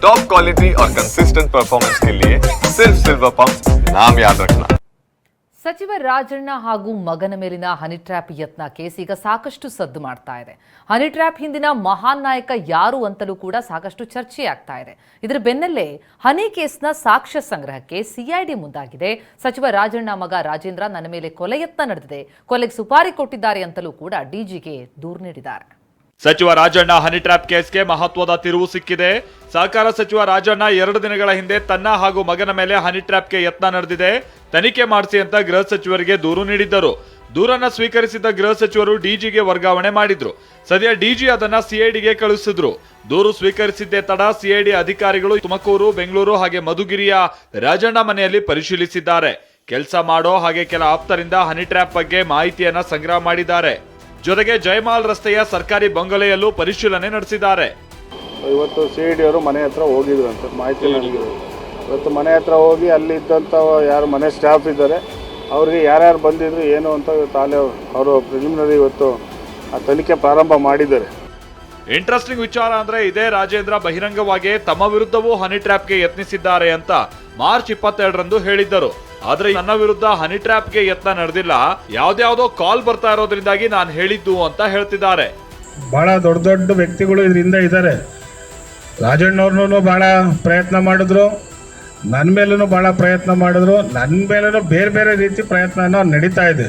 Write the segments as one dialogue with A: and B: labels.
A: Top quality और consistent performance के लिए सिर्फ सिल्वर पंप नाम याद रखना
B: ಸಚಿವ ರಾಜಣ್ಣ ಹಾಗೂ ಮಗನ ಮೇಲಿನ ಹನಿ ಟ್ರ್ಯಾಪ್ ಯತ್ನ ಕೇಸ್ ಈಗ ಸಾಕಷ್ಟು ಸದ್ದು ಮಾಡ್ತಾ ಇದೆ ಹನಿ ಟ್ರ್ಯಾಪ್ ಹಿಂದಿನ ಮಹಾನ್ ನಾಯಕ ಯಾರು ಅಂತಲೂ ಕೂಡ ಸಾಕಷ್ಟು ಚರ್ಚೆ ಆಗ್ತಾ ಇದೆ ಇದರ ಬೆನ್ನಲ್ಲೇ ಹನಿ ಕೇಸ್ನ ಸಾಕ್ಷ್ಯ ಸಂಗ್ರಹಕ್ಕೆ ಸಿಐಡಿ ಮುಂದಾಗಿದೆ ಸಚಿವ ರಾಜಣ್ಣ ಮಗ ರಾಜೇಂದ್ರ ನನ್ನ ಮೇಲೆ ಕೊಲೆ ಯತ್ನ ನಡೆದಿದೆ ಕೊಲೆಗೆ ಸುಪಾರಿ ಕೊಟ್ಟಿದ್ದಾರೆ ಅಂತಲೂ ಕೂಡ ಡಿಜಿಗೆ ದೂರು ನೀಡಿದ್ದಾರೆ
C: ಸಚಿವ ರಾಜಣ್ಣ ಹನಿ ಟ್ರ್ಯಾಪ್ ಕೇಸ್ಗೆ ಮಹತ್ವದ ತಿರುವು ಸಿಕ್ಕಿದೆ. ಸಹಕಾರ ಸಚಿವ ರಾಜಣ್ಣ ಎರಡು ದಿನಗಳ ಹಿಂದೆ ತನ್ನ ಹಾಗೂ ಮಗನ ಮೇಲೆ ಹನಿ ಟ್ರ್ಯಾಪ್ಗೆ ಯತ್ನ ನಡೆದಿದೆ. ತನಿಖೆ ಮಾಡಿಸಿ ಅಂತ ಗೃಹ ಸಚಿವರಿಗೆ ದೂರು ನೀಡಿದ್ದರು. ದೂರನ್ನ ಸ್ವೀಕರಿಸಿದ ಗೃಹ ಸಚಿವರು ಡಿಜಿಗೆ ವರ್ಗಾವಣೆ ಮಾಡಿದ್ರು. ಸದ್ಯ ಡಿಜಿ ಅದನ್ನ ಸಿಐಡಿಗೆ ಕಳುಹಿಸಿದ್ರು. ದೂರು ಸ್ವೀಕರಿಸಿದ್ದೇ ತಡ ಸಿಐಡಿ ಅಧಿಕಾರಿಗಳು ತುಮಕೂರು, ಬೆಂಗಳೂರು ಹಾಗೆ ಮಧುಗಿರಿಯ ರಾಜಣ್ಣ ಮನೆಯಲ್ಲಿ ಪರಿಶೀಲಿಸಿದ್ದಾರೆ. ಕೆಲಸ ಮಾಡೋ ಹಾಗೆ ಕೆಲ ಆಪ್ತರಿಂದ ಹನಿ ಟ್ರ್ಯಾಪ್ ಬಗ್ಗೆ ಮಾಹಿತಿಯನ್ನ ಸಂಗ್ರಹ ಮಾಡಿದ್ದಾರೆ. ಜೊತೆಗೆ ಜಯಮಾಲ್ ರಸ್ತೆಯ ಸರ್ಕಾರಿ ಬಂಗಲೆಯಲ್ಲೂ ಪರಿಶೀಲನೆ ನಡೆಸಿದ್ದಾರೆ.
D: ಇವತ್ತು ಸಿ ಡಿ ಅವರು ಮನೆ ಹತ್ರ ಹೋಗಿದ್ರು ಅಂತ ಮಾಹಿತಿ ನನಗೆ ಇವತ್ತು ಮನೆ ಹತ್ರ ಹೋಗಿ ಅಲ್ಲಿ ಇದ್ದಂಥ ಯಾರು ಮನೆ ಸ್ಟಾಫ್ ಇದ್ದಾರೆ ಅವ್ರಿಗೆ ಯಾರ್ಯಾರು ಬಂದಿದ್ರು ಏನು ಅಂತ ತಾಲೆ ಅಲ್ಲೇ ಅವರು ಪ್ರಿಲಿಮಿನರಿ ಇವತ್ತು ಆ ತನಿಖೆ ಪ್ರಾರಂಭ ಮಾಡಿದ್ದಾರೆ.
C: ಇಂಟ್ರೆಸ್ಟಿಂಗ್ ವಿಚಾರ ಅಂದ್ರೆ ಇದೇ ರಾಜೇಂದ್ರ ಬಹಿರಂಗವಾಗಿ ತಮ್ಮ ವಿರುದ್ಧವೂ ಹನಿ ಟ್ರ್ಯಾಪ್ಗೆ ಯತ್ನಿಸಿದ್ದಾರೆ ಅಂತ ಮಾರ್ಚ್ ಇಪ್ಪತ್ತೆರಡರಂದು ಹೇಳಿದ್ದರು. ಆದ್ರೆ ನನ್ನ ವಿರುದ್ಧ ಹನಿ ಟ್ರ್ಯಾಪ್ಗೆ ಯತ್ನ ನಡೆದಿಲ್ಲ. ಯಾವ್ದ್ಯಾವ್ದೋ ಕಾಲ್ ಬರ್ತಾ ಇರೋದ್ರಿಂದಾಗಿ ನಾನು ಹೇಳಿದ್ದು ಅಂತ ಹೇಳ್ತಿದ್ದಾರೆ.
E: ಬಹಳ ದೊಡ್ಡ ದೊಡ್ಡ ವ್ಯಕ್ತಿಗಳು ಇದರಿಂದ ಇದ್ದಾರೆ. ರಾಜಣ್ಣವ್ರನ್ನೂ ಭಾಳ ಪ್ರಯತ್ನ ಮಾಡಿದ್ರು. ನನ್ನ ಮೇಲೂ ಭಾಳ ಪ್ರಯತ್ನ ಮಾಡಿದ್ರು. ನನ್ನ ಮೇಲೂ ಬೇರೆ ಬೇರೆ ರೀತಿ ಪ್ರಯತ್ನ ನಡೀತಾ ಇದೆ.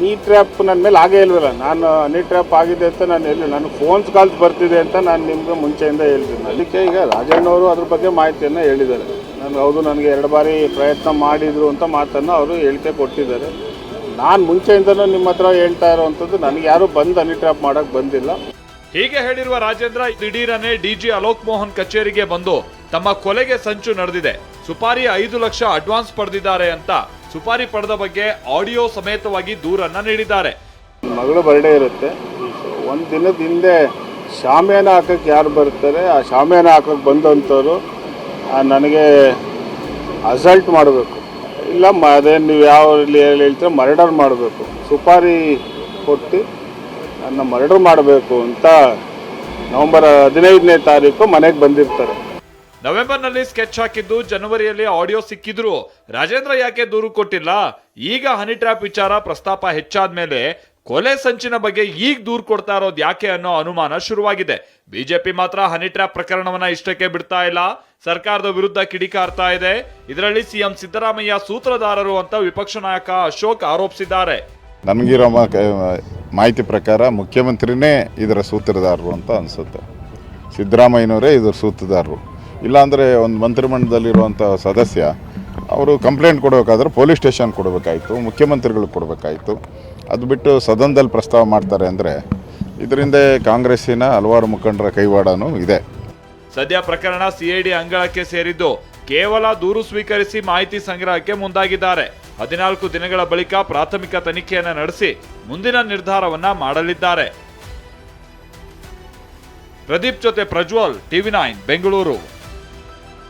D: ನೀ ಟ್ರ್ಯಾಪ್ ನನ್ನ ಮೇಲೆ ಆಗೇ ಇಲ್ವಲ್ಲ? ನಾನು ನೀ ಟ್ರ್ಯಾಪ್ ಆಗಿದೆ ಅಂತ ನಾನು ಹೇಳಿ ನನ್ನ ಫೋನ್ಸ್ ಕಾಲ್ಸ್ ಬರ್ತಿದೆ ಅಂತ ನಾನು ನಿಮಗೆ ಮುಂಚೆಯಿಂದ ಹೇಳ್ತೀನಿ ಅದಕ್ಕೆ ಈಗ ರಾಜಣ್ಣವರು ಅದ್ರ ಬಗ್ಗೆ ಮಾಹಿತಿಯನ್ನು ಹೇಳಿದ್ದಾರೆ. ನಾನು ಹೌದು ನನಗೆ ಎರಡು ಬಾರಿ ಪ್ರಯತ್ನ ಮಾಡಿದರು ಅಂತ ಮಾತನ್ನು ಅವರು ಹೇಳಿಕೆ ಕೊಟ್ಟಿದ್ದಾರೆ. ನಾನು ಮುಂಚೆಯಿಂದನೂ ನಿಮ್ಮ ಹತ್ರ ಹೇಳ್ತಾ ಇರೋವಂಥದ್ದು ನನಗೆ ಯಾರೂ ಬಂದು ಹನಿ ಟ್ರ್ಯಾಪ್ ಮಾಡೋಕ್ಕೆ ಬಂದಿಲ್ಲ.
C: ಹೀಗೆ ಹೇಳಿರುವ ರಾಜೇಂದ್ರ ದಿಢೀರನೆ ಡಿಜಿ ಅಲೋಕ್ ಮೋಹನ್ ಕಚೇರಿಗೆ ಬಂದು ತಮ್ಮ ಕೊಲೆಗೆ ಸಂಚು ನಡೆದಿದೆ. ಸುಪಾರಿ ಐದು ಲಕ್ಷ ಅಡ್ವಾನ್ಸ್ ಪಡೆದಿದ್ದಾರೆ ಅಂತ ಸುಪಾರಿ ಪಡೆದ ಬಗ್ಗೆ ಆಡಿಯೋ ಸಮೇತವಾಗಿ ದೂರನ್ನ ನೀಡಿದ್ದಾರೆ.
D: ಮಗಳು ಬರ್ಡೇ ಇರುತ್ತೆ. ಒಂದು ದಿನದ ಹಿಂದೆ ಶಾಮಿಯಾನ ಹಾಕಕ್ಕೆ ಯಾರು ಬರ್ತಾರೆ? ಆ ಶಾಮಿಯಾನ ಹಾಕಕ್ಕೆ ಬಂದಂಥವ್ರು ನನಗೆ ಅಸಲ್ಟ್ ಮಾಡಬೇಕು. ಇಲ್ಲ, ಮ, ಅದೇ ನೀವು ಯಾವ ಹೇಳ್ತೀರೋ ಹೇಳ್ತೀರ ಮರ್ಡರ್ ಮಾಡಬೇಕು. ಸುಪಾರಿ ಕೊಟ್ಟು ನನ್ನ ಮರ್ಡರ್ ಮಾಡಬೇಕು ಅಂತ ನವೆಂಬರ್ ಹದಿನೈದನೇ ತಾರೀಕು ಮನೆಗೆ ಬಂದಿರ್ತಾರೆ.
C: ನವೆಂಬರ್ನಲ್ಲಿ ಸ್ಕೆಚ್ ಹಾಕಿದ್ದು ಜನವರಿಯಲ್ಲಿ ಆಡಿಯೋ ಸಿಕ್ಕಿದ್ರು. ರಾಜೇಂದ್ರ ಯಾಕೆ ದೂರು ಕೊಟ್ಟಿಲ್ಲ? ಈಗ ಹನಿ ಟ್ರ್ಯಾಪ್ ವಿಚಾರ ಪ್ರಸ್ತಾಪ ಹೆಚ್ಚಾದ ಮೇಲೆ ಕೊಲೆ ಸಂಚಿನ ಬಗ್ಗೆ ಈಗ ದೂರು ಕೊಡ್ತಾ ಇರೋದು ಯಾಕೆ ಅನ್ನೋ ಅನುಮಾನ ಶುರುವಾಗಿದೆ. ಬಿಜೆಪಿ ಮಾತ್ರ ಹನಿ ಟ್ರ್ಯಾಪ್ ಪ್ರಕರಣವನ್ನ ಇಷ್ಟಕ್ಕೆ ಬಿಡ್ತಾ ಇಲ್ಲ. ಸರ್ಕಾರದ ವಿರುದ್ಧ ಕಿಡಿಕಾರ್ತಾ ಇದೆ. ಇದರಲ್ಲಿ ಸಿಎಂ ಸಿದ್ದರಾಮಯ್ಯ ಸೂತ್ರಧಾರರು ಅಂತ ವಿಪಕ್ಷ ನಾಯಕ ಅಶೋಕ್ ಆರೋಪಿಸಿದ್ದಾರೆ.
F: ಕ- ಮಾಹಿತಿ ಪ್ರಕಾರ ಮುಖ್ಯಮಂತ್ರಿನೇ ಇದರ ಸೂತ್ರಧಾರರು ಅಂತ ಅನಿಸುತ್ತೆ. ಸಿದ್ದರಾಮಯ್ಯನವರೇ ಇದರ ಸೂತ್ರಧಾರರು. ಇಲ್ಲಾಂದರೆ ಒಂದು ಮಂತ್ರಿಮಂಡಲದಲ್ಲಿರುವಂಥ ಸದಸ್ಯ, ಅವರು ಕಂಪ್ಲೇಂಟ್ ಕೊಡಬೇಕಾದ್ರೆ ಪೊಲೀಸ್ ಸ್ಟೇಷನ್ ಕೊಡಬೇಕಾಯಿತು, ಮುಖ್ಯಮಂತ್ರಿಗಳಿಗೆ ಕೊಡಬೇಕಾಯಿತು. ಅದು ಬಿಟ್ಟು ಸದನದಲ್ಲಿ ಪ್ರಸ್ತಾವ ಮಾಡ್ತಾರೆ ಅಂದರೆ ಇದರಿಂದ ಕಾಂಗ್ರೆಸ್ಸಿನ ಹಲವಾರು ಮುಖಂಡರ ಕೈವಾಡನೂ ಇದೆ.
C: ಸದ್ಯ ಪ್ರಕರಣ ಸಿಐಡಿ ಅಂಗಳಕ್ಕೆ ಸೇರಿದ್ದು ಕೇವಲ ದೂರು ಸ್ವೀಕರಿಸಿ ಮಾಹಿತಿ ಸಂಗ್ರಹಕ್ಕೆ ಮುಂದಾಗಿದ್ದಾರೆ. ಹದಿನಾಲ್ಕು ದಿನಗಳ ಬಳಿಕ ಪ್ರಾಥಮಿಕ ತನಿಖೆಯನ್ನು ನಡೆಸಿ ಮುಂದಿನ ನಿರ್ಧಾರವನ್ನ ಮಾಡಲಿದ್ದಾರೆ. ಪ್ರದೀಪ್ ಜೊತೆ ಪ್ರಜ್ವಲ್, ಟಿವಿ ನೈನ್, ಬೆಂಗಳೂರು.